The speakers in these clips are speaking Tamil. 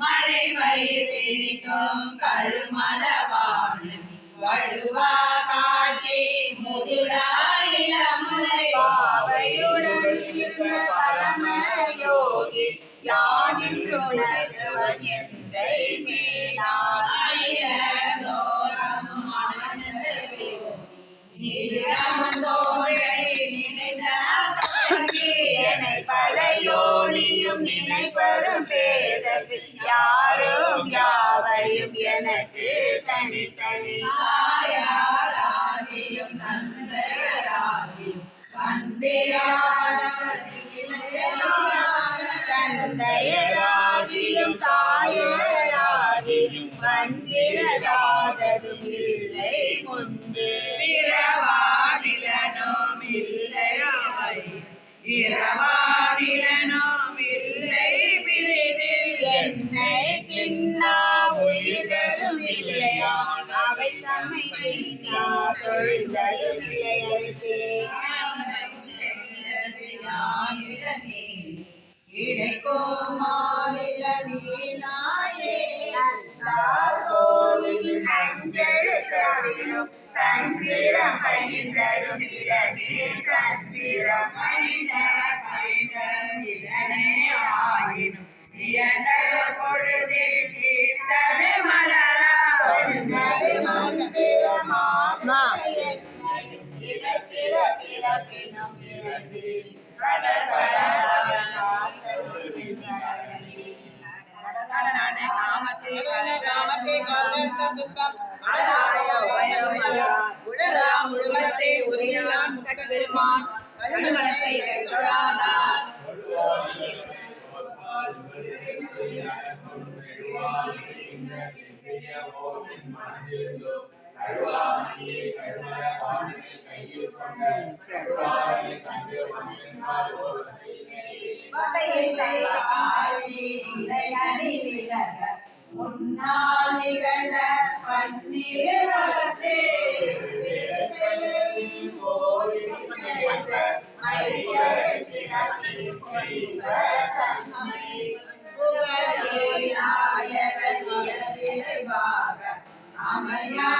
மழை வயிறு தெரிக்கும் கழுமலவாணன் வழுவா காட்சி முதுராயிலமுலை பாவையுடன் இருந்த பரம யோகி யானின்றுணர்ந்தவன் எந்தை நிதிரமந்தோழை நினைப்பரும் பேதத்தில் யாரும் யாவரையும் எனக்கு தனித்தனி. ஆயாராகியும் தந்தையராகியும் வந்திரானவர் தந்தையராகியும் தா இரவானிலனும் இல்லை பிரிதில் என்னை தின்னா உயிர்களும் இல்லையான் அவை தம்மை தின்னா தொழுதலும் இல்லை அழைத்தே கோவிலின் அஞ்செழுத்தவிலும் தந்திரம் பயின்றதும் இரவே தந்திரம் அழகாய உயரமரான். உடலாம் உரியான் முட்ட பெருமான் கழுமலத்தை தொழாதான் வசையை செய்தாய் Maria.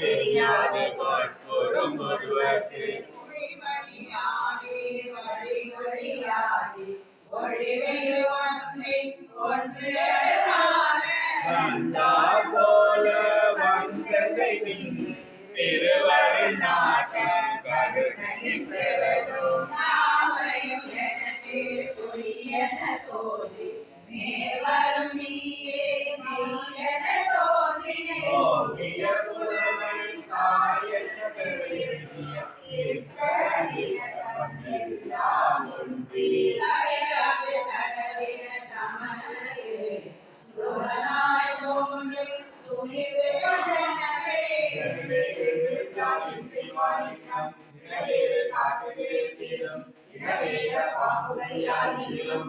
தெரியாது பொற்புறும் ஒருவர்க்கு வந்தார் போல வந்ததை பின் திருவருள் நாட்ட. காட்டுதிரை தீரும் நீளும்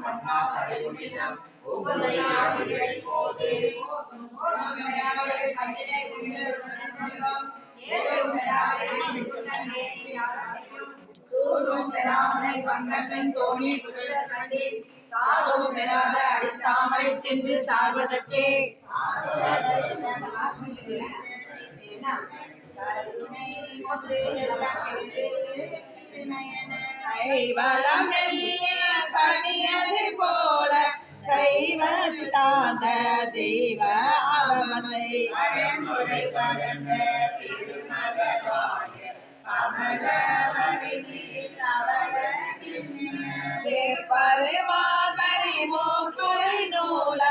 பெறாமலை பங்கத்தன் தோணி புருஷர் பெறாத அடித்தாமலை சென்று சார்வதற்கே. வளம் மெல்லிய கனியது போல சைவ சித்தாந்த தெய்வ அகமலை பகந்த திருமலை கமல